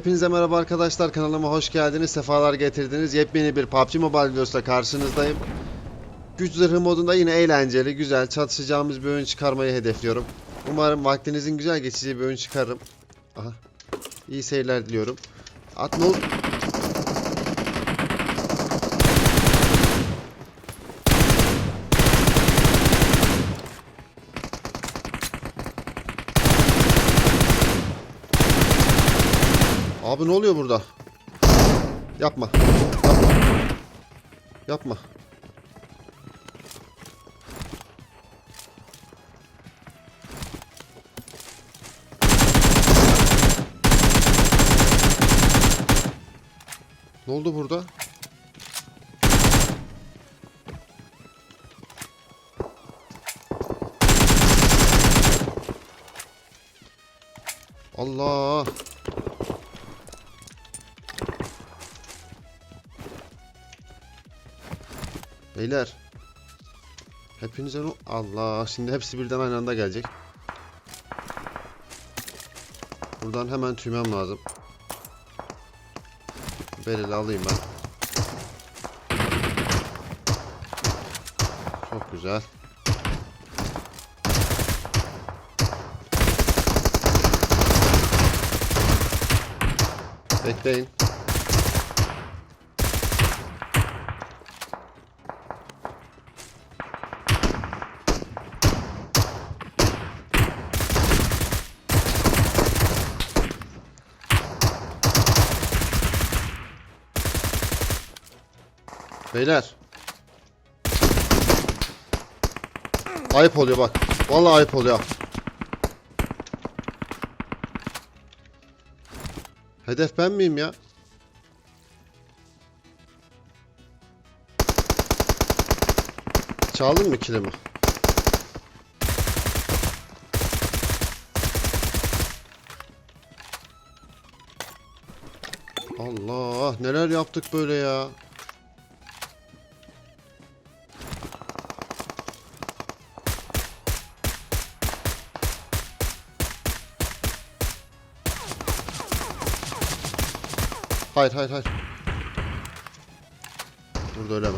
Hepinize merhaba arkadaşlar kanalıma hoş geldiniz sefalar getirdiniz. Yepyeni bir PUBG Mobile videosuyla karşınızdayım. Güç zırhı modunda yine eğlenceli güzel çatışacağımız bir oyun çıkarmayı hedefliyorum. Umarım vaktinizin güzel geçeceği bir oyun çıkarırım. Aha İyi seyirler diliyorum. At ne Abi ne oluyor burada? Yapma. Yapma. Yapma. Ne oldu burada? Allah! Beyler. Hepinize no... Allah şimdi hepsi birden aynı anda gelecek. Buradan hemen tüymem lazım. Bereli alayım ben. Çok güzel. Bekleyin. Beyler. Ayıp oluyor bak. Vallahi ayıp oluyor. Hedef ben miyim ya? Çaldın mı kilimi? Allah neler yaptık böyle ya. Hayır hayır hayır. Burada öyle mi?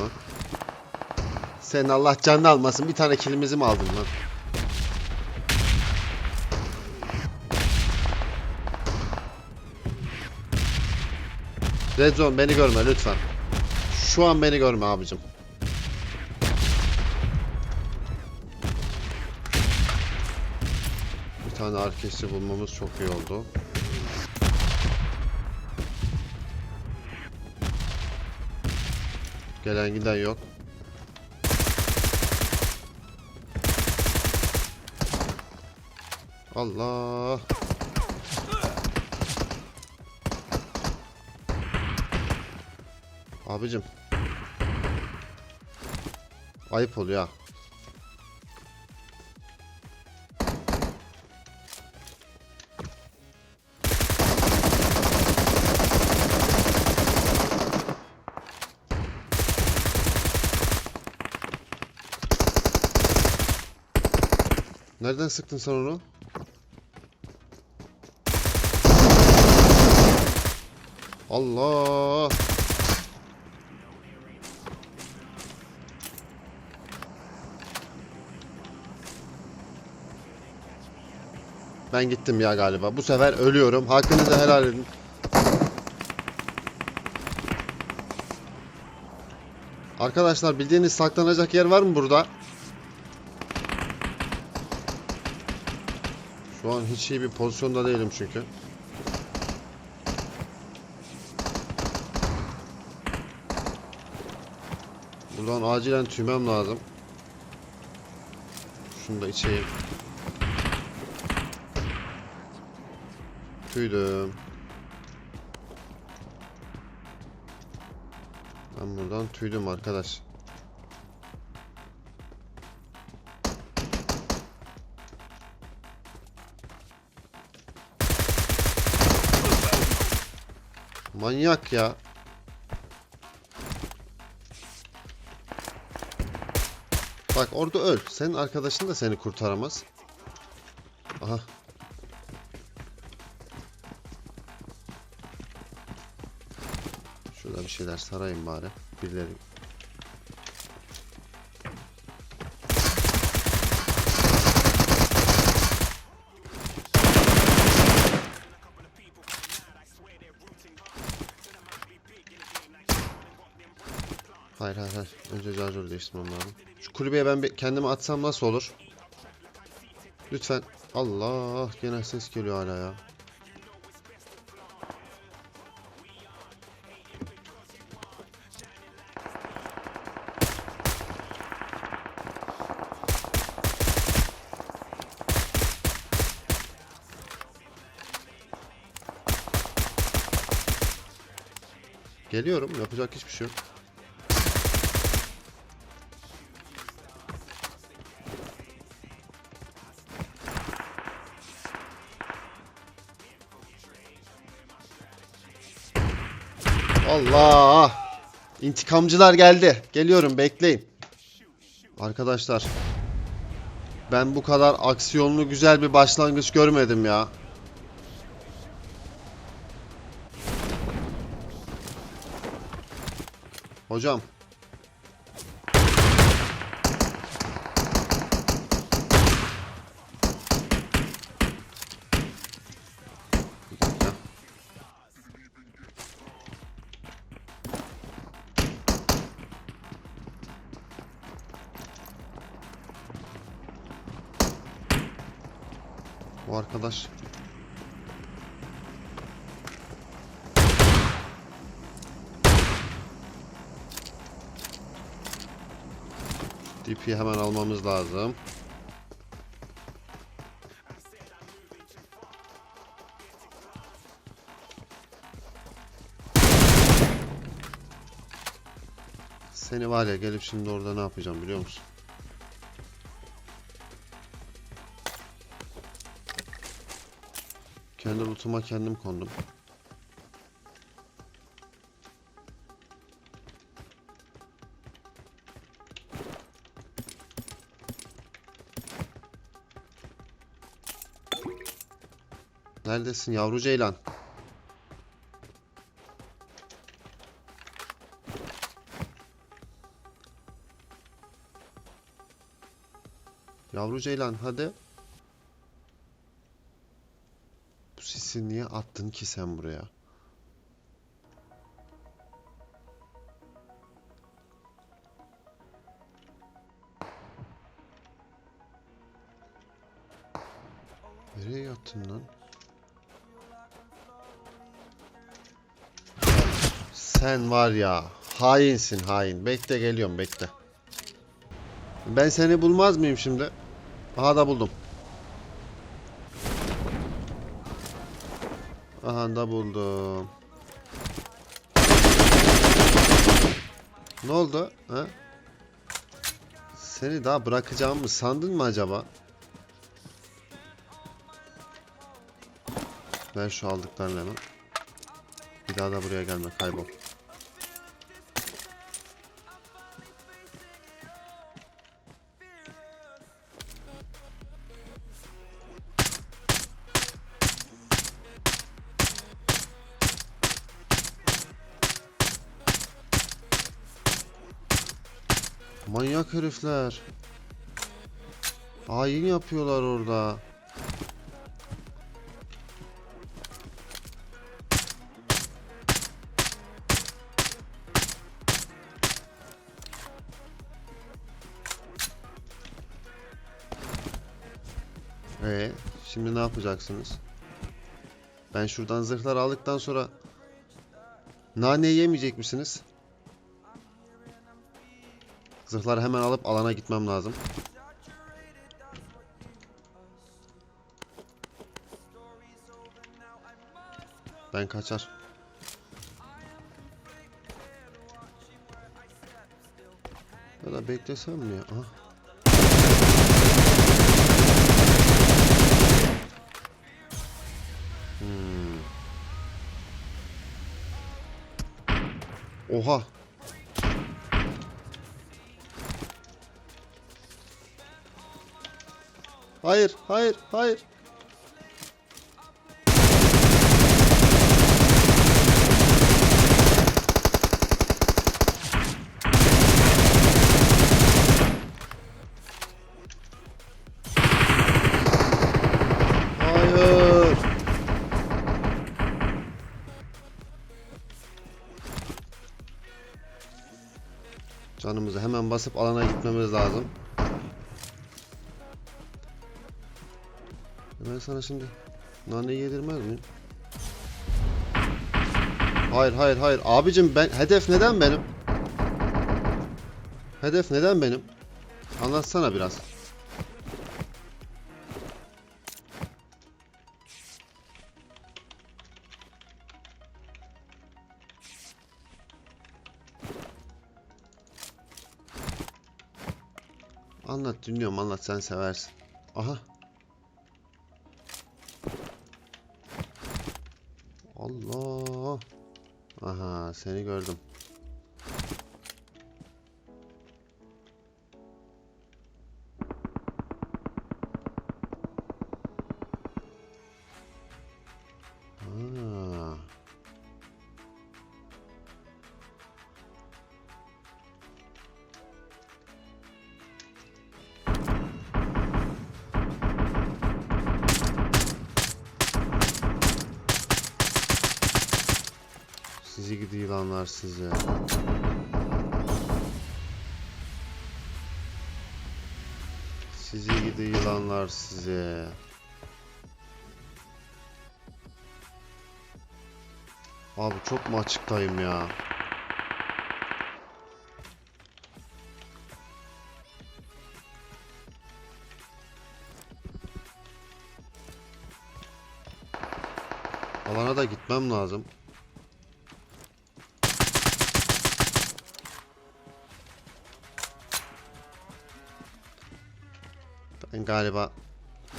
Sen Allah canını almasın. Bir tane kilimizi mi aldın lan? Red Zone beni görme lütfen. Şu an beni görme abicim. Bir tane arkesi bulmamız çok iyi oldu. Gelen giden yok. Allah. Abicim. Ayıp oluyor ha. Nereden sıktın sen onu? Allah! Ben gittim ya galiba. Bu sefer ölüyorum. Hakkınızı helal edin. Arkadaşlar bildiğiniz saklanacak yer var mı burada? An hiç iyi bir pozisyonda değilim çünkü. Buradan acilen tüymem lazım. Şunu da içeyim. Tüydüm. Ben buradan tüydüm arkadaş. Manyak ya. Bak orada öl. Senin arkadaşın da seni kurtaramaz. Aha. Şurada bir şeyler sarayım bari. Birileri Değiştirmem lazım. Şu kulübeye ben kendimi atsam nasıl olur? Lütfen. Allah gene ses geliyor hala ya. Geliyorum. Yapacak hiçbir şey yok. Allah! İntikamcılar geldi. Geliyorum bekleyin. Arkadaşlar. Ben bu kadar aksiyonlu güzel bir başlangıç görmedim ya. Hocam. Bu arkadaş DP'yi hemen almamız lazım. Seni var ya gelip şimdi orada ne yapacağım biliyor musun? Kendi lootuma kendim kondum. Neredesin yavru ceylan? Yavru ceylan hadi. Sisi niye attın ki sen buraya? Nereye yattın lan? Sen var ya hainsin hain. Bekle geliyorum bekle. Ben seni bulmaz mıyım şimdi? Aha da buldum. Aha buldum. Ne oldu? Ha? Seni daha bırakacağımı sandın mı acaba? Ver şu aldıklarını hemen. Bir daha da buraya gelme kaybol. Manyak herifler. Hain yapıyorlar orada. Ee, şimdi ne yapacaksınız? Ben şuradan zırhlar aldıktan sonra nane yemeyecek misiniz? Zırhları hemen alıp alana gitmem lazım. Ben kaçar. Ya da beklesem mi ya? Aha. Hmm. Oha. Hayır, hayır, hayır. Hayır. Canımızı hemen basıp alana gitmemiz lazım. Ben sana şimdi nane yedirmez miyim? Hayır hayır hayır. Abicim ben hedef neden benim? Hedef neden benim? Anlatsana biraz. Anlat dinliyorum anlat sen seversin. Aha. Seni gördüm. Yılanlar sizi. Sizi gidi yılanlar size. Abi çok mu açıktayım ya? Alana da gitmem lazım. Ben galiba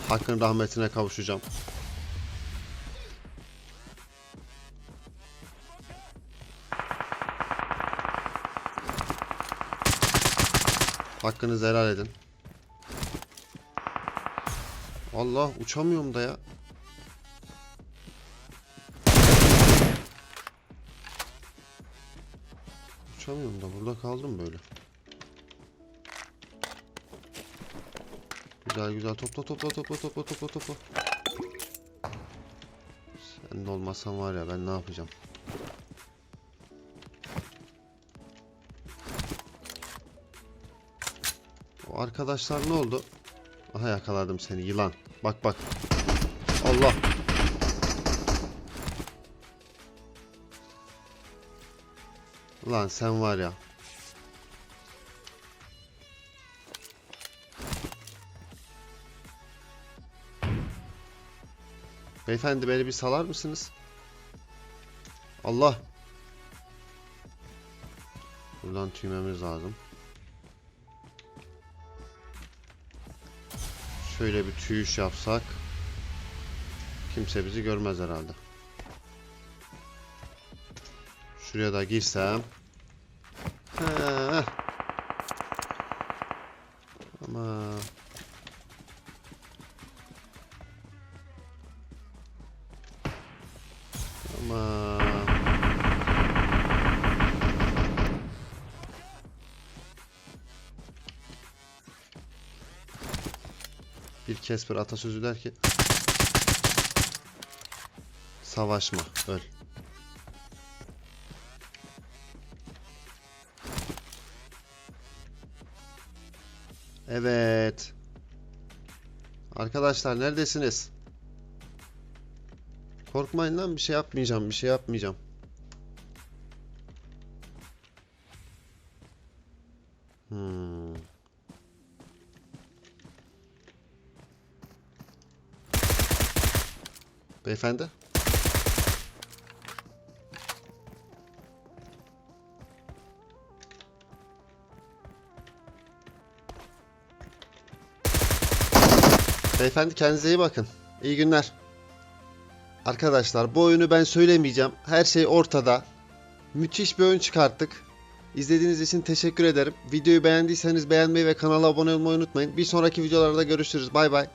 Hakkın rahmetine kavuşacağım. Hakkınızı helal edin. Allah uçamıyorum da ya. Uçamıyorum da burada kaldım böyle. Güzel güzel topla topla topla topla topla topla. Sen de olmasan var ya ben ne yapacağım? O arkadaşlar ne oldu? Aha yakaladım seni yılan. Bak bak. Allah. Ulan sen var ya. Beyefendi beni bir salar mısınız? Allah. Buradan tüymemiz lazım. Şöyle bir tüyüş yapsak. Kimse bizi görmez herhalde. Şuraya da girsem. Heh. Kesper atasözü der ki Savaşma, öl. Evet. Arkadaşlar neredesiniz? Korkmayın lan bir şey yapmayacağım, bir şey yapmayacağım. Beyefendi? Beyefendi kendinize iyi bakın. İyi günler. Arkadaşlar bu oyunu ben söylemeyeceğim. Her şey ortada. Müthiş bir oyun çıkarttık. İzlediğiniz için teşekkür ederim. Videoyu beğendiyseniz beğenmeyi ve kanala abone olmayı unutmayın. Bir sonraki videolarda görüşürüz. Bay bay.